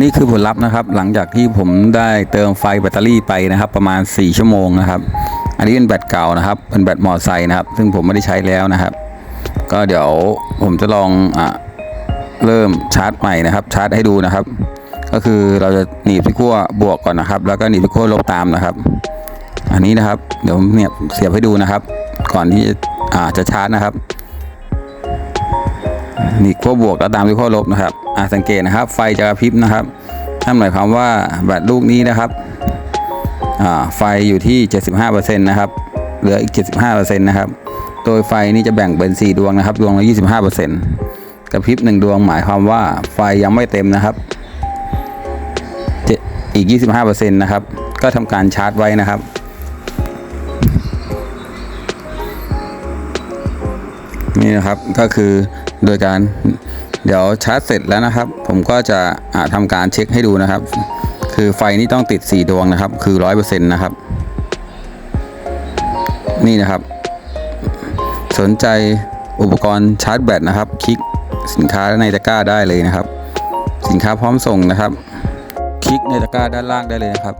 นี่คือผลลัพธ์นะครับ หลังจากที่ผมได้เติมไฟแบตเตอรี่ไปนะครับ ประมาณ 4 ชั่วโมงนะครับ อันนี้เป็นแบตเก่านะครับ เป็นแบตมอเตอร์ไซค์นะครับ ซึ่งผมไม่ได้ใช้แล้วนะครับ ก็เดี๋ยวผมจะลองอะเริ่มชาร์จใหม่นะครับ ชาร์จให้ดูนะครับ ก็คือเราจะหนีบที่ขั้วบวกก่อนนะครับ แล้วก็หนีบที่ขั้วลบตามนะครับ อันนี้นะครับ เดี๋ยวเนี่ยเสียบให้ดูนะครับ ก่อนที่อ่าจะชาร์จนะครับ นี่ขั้วบวกแล้วตามด้วยขั้วลบนะครับอ่าสังเกตนะครับ ไฟจะกระพริบนะครับนั่นหมายความว่าแบตลูกนี้นะครับอ่าไฟอยู่ที่ 75%นะครับเหลืออีก 75%นะครับโดยไฟนี้จะแบ่งเป็น 4 ดวงนะครับ ดวงละ 25%กระพริบ1ดวงหมายความว่าไฟยังไม่เต็มนะครับเจ็ดอีก 25%นะครับ ก็ทำการชาร์จไว้นะครับ นี่นะครับก็คือโดยการเดี๋ยวชาร์จเสร็จแล้วนะครับ ผมก็จะอ่าทำการเช็คให้ดูนะครับ คือไฟนี่ต้องติด 4 ดวงนะครับ คือ 100%นะครับ นี่นะครับ สนใจอุปกรณ์ชาร์จแบตนะครับ คลิกสินค้าในตะกร้าได้เลยนะครับ สินค้าพร้อมส่งนะครับ คลิกในตะกร้าด้านล่างได้เลยนะครับ